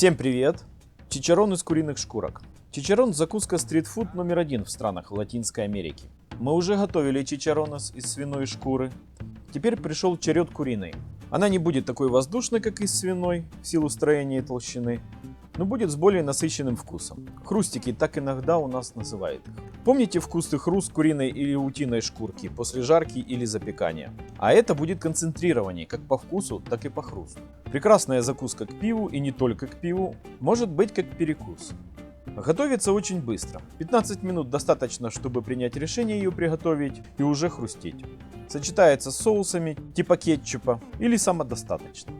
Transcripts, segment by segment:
Всем привет! Чичарон из куриных шкурок. Чичарон – закуска стритфуд номер один в странах Латинской Америки. Мы уже готовили чичаронос из свиной шкуры. Теперь пришел черед куриной. Она не будет такой воздушной, как из свиной, в силу строения и толщины, но будет с более насыщенным вкусом. Хрустики так иногда у нас называют их. Помните вкусный хруст куриной или утиной шкурки после жарки или запекания? А это будет концентрирование как по вкусу, так и по хрусту. Прекрасная закуска к пиву и не только к пиву, может быть как перекус. Готовится очень быстро. 15 минут достаточно, чтобы принять решение ее приготовить и уже хрустеть. Сочетается с соусами типа кетчупа или самодостаточно.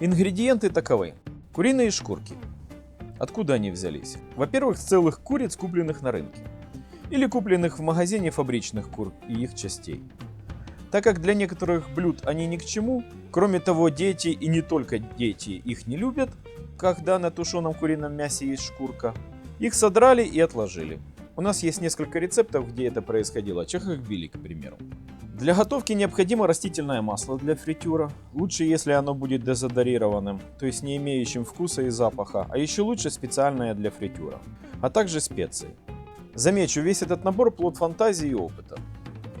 Ингредиенты таковы. Куриные шкурки. Откуда они взялись? Во-первых, с целых куриц, купленных на рынке. Или купленных в магазине фабричных кур и их частей. Так как для некоторых блюд они ни к чему, кроме того, дети и не только дети их не любят, когда на тушеном курином мясе есть шкурка, их содрали и отложили. У нас есть несколько рецептов, где это происходило, чехохбили, к примеру. Для готовки необходимо растительное масло для фритюра. Лучше, если оно будет дезодорированным, то есть не имеющим вкуса и запаха, а еще лучше специальное для фритюра. А также специи. Замечу, весь этот набор плод фантазии и опыта.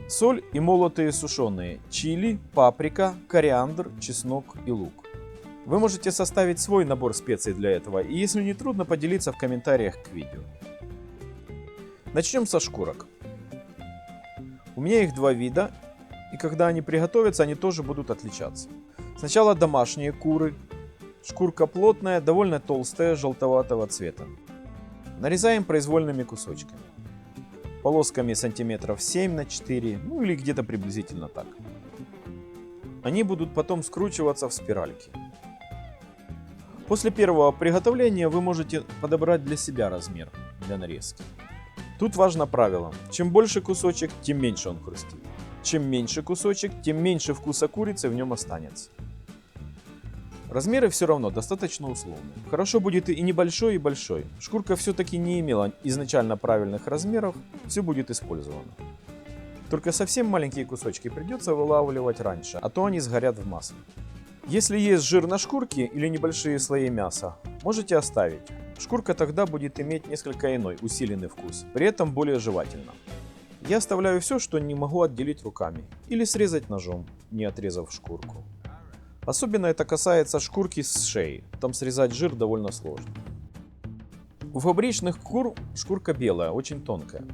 Соль и молотые сушеные, чили, паприка, кориандр, чеснок и лук. Вы можете составить свой набор специй для этого, и если не трудно, поделиться в комментариях к видео. Начнем со шкурок. У меня их два вида, и когда они приготовятся, они тоже будут отличаться. Сначала домашние куры. Шкурка плотная, довольно толстая, желтоватого цвета. Нарезаем произвольными кусочками. Полосками сантиметров 7 на 4, ну или где-то приблизительно так. Они будут потом скручиваться в спиральки. После первого приготовления вы можете подобрать для себя размер для нарезки. Тут важно правило. Чем больше кусочек, тем меньше он хрустит. Чем меньше кусочек, тем меньше вкуса курицы в нем останется. Размеры все равно достаточно условные. Хорошо будет и небольшой, и большой. Шкурка все-таки не имела изначально правильных размеров, все будет использовано. Только совсем маленькие кусочки придется вылавливать раньше, а то они сгорят в масле. Если есть жир на шкурке или небольшие слои мяса, можете оставить. Шкурка тогда будет иметь несколько иной, усиленный вкус, при этом более жевательно. Я оставляю все, что не могу отделить руками, или срезать ножом, не отрезав шкурку. Особенно это касается шкурки с шеи, там срезать жир довольно сложно. У фабричных кур шкурка белая, очень тонкая.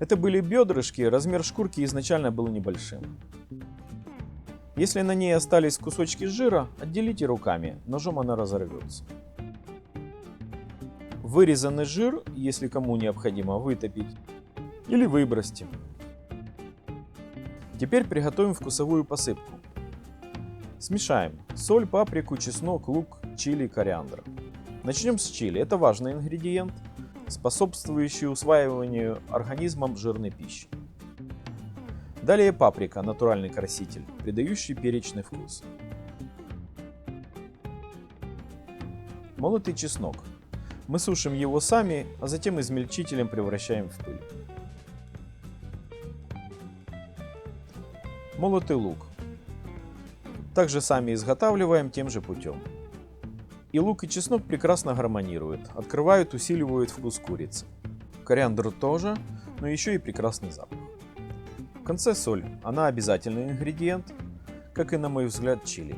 Это были бедрышки, размер шкурки изначально был небольшим. Если на ней остались кусочки жира, отделите руками, ножом она разорвется. Вырезанный жир, если кому необходимо, вытопить или выбросьте. Теперь приготовим вкусовую посыпку. Смешаем соль, паприку, чеснок, лук, чили, кориандр. Начнем с чили. Это важный ингредиент, способствующий усваиванию организмом жирной пищи. Далее паприка, натуральный краситель, придающий перечный вкус. Молотый чеснок, мы сушим его сами, а затем измельчителем превращаем в пыль. Молотый лук. Также сами изготавливаем тем же путем. И лук и чеснок прекрасно гармонируют, открывают, усиливают вкус курицы. Кориандр тоже, но еще и прекрасный запах. В конце соль, она обязательный ингредиент, как и на мой взгляд чили.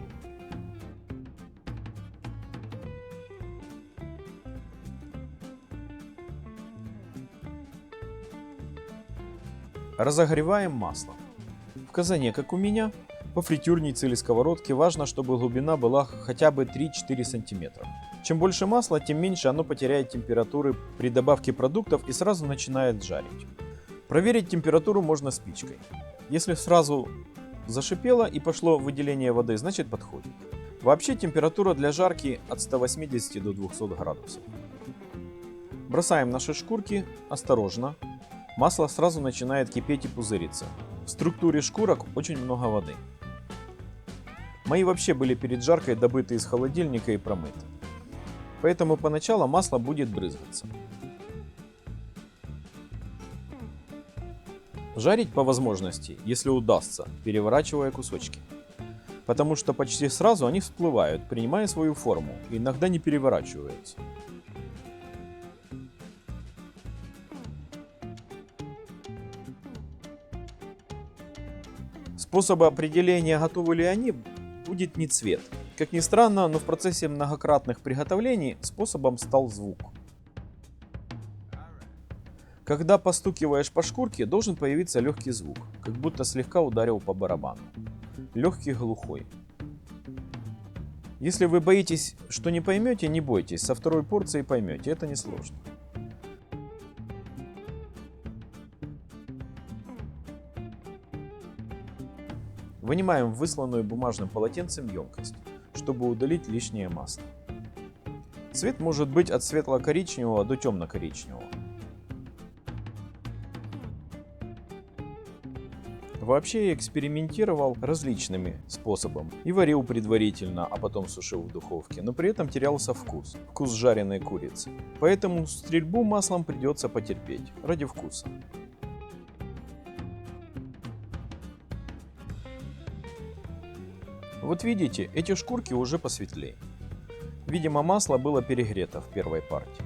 Разогреваем масло. В казане, как у меня, по фритюрнице или сковородке важно, чтобы глубина была хотя бы 3-4 см. Чем больше масла, тем меньше оно потеряет температуры при добавке продуктов и сразу начинает жарить. Проверить температуру можно спичкой. Если сразу зашипело и пошло выделение воды, значит подходит. Вообще температура для жарки от 180 до 200 градусов. Бросаем наши шкурки осторожно, Масло сразу начинает кипеть и пузыриться. В структуре шкурок очень много воды. Мои вообще были перед жаркой добыты из холодильника и промыты. Поэтому поначалу масло будет брызгаться. Жарить по возможности, если удастся, переворачивая кусочки. потому что почти сразу они всплывают, принимая свою форму, и иногда не переворачиваются. Способа определения, готовы ли они, будет не цвет. Как ни странно, но в процессе многократных приготовлений способом стал звук. Когда постукиваешь по шкурке, должен появиться легкий звук, как будто слегка ударил по барабану. Легкий глухой. Если вы боитесь, что не поймете, не бойтесь, со второй порции поймете, это несложно. Вынимаем высланную бумажным полотенцем емкость, чтобы удалить лишнее масло. Цвет может быть от светло-коричневого до темно-коричневого. Вообще я экспериментировал различными способами и варил предварительно, а потом сушил в духовке, но при этом терялся вкус, вкус жареной курицы. Поэтому стрельбу маслом придется потерпеть, ради вкуса. Вот видите, эти шкурки уже посветлее. Видимо, масло было перегрето в первой партии.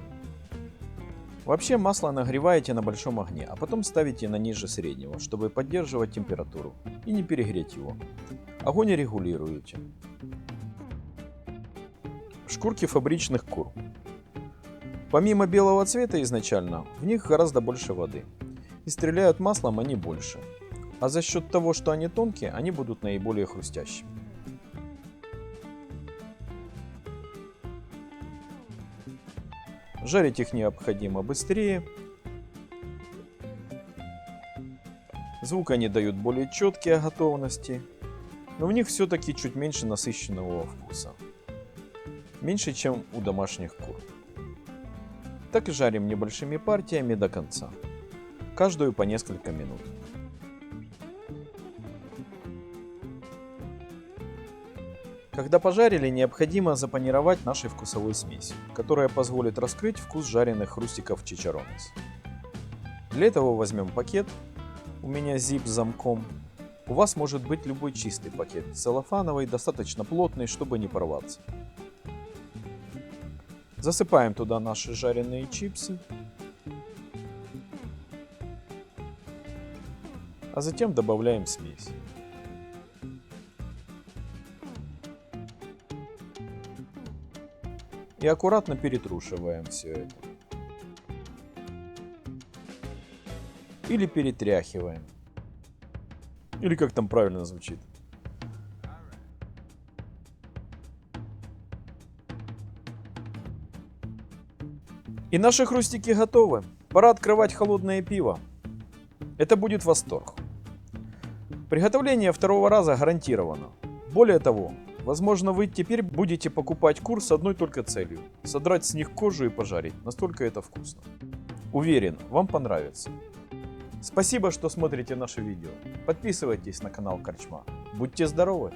Вообще масло нагреваете на большом огне, а потом ставите на ниже среднего, чтобы поддерживать температуру и не перегреть его. Огонь регулируете. Шкурки фабричных кур. Помимо белого цвета изначально, в них гораздо больше воды. И стреляют маслом они больше. А за счет того, что они тонкие, они будут наиболее хрустящими. Жарить их необходимо быстрее. Звук они дают более четкие о готовности, но в них все-таки чуть меньше насыщенного вкуса. Меньше, чем у домашних кур. Так и жарим небольшими партиями до конца. Каждую по несколько минут. Когда пожарили, необходимо запанировать нашей вкусовой смесью, которая позволит раскрыть вкус жареных хрустиков чичаронес. Для этого возьмем пакет, у меня zip с замком. У вас может быть любой чистый пакет, целлофановый, достаточно плотный, чтобы не порваться. Засыпаем туда наши жареные чипсы. А затем добавляем смесь. И аккуратно перетрушиваем все это. Или перетряхиваем. Или как там правильно звучит. И наши хрустики готовы. Пора открывать холодное пиво. Это будет восторг. Приготовление второго раза гарантировано. Более того, Возможно, вы теперь будете покупать кур с одной только целью – содрать с них кожу и пожарить. Настолько это вкусно. Уверен, вам понравится. Спасибо, что смотрите наше видео. Подписывайтесь на канал Корчма. Будьте здоровы!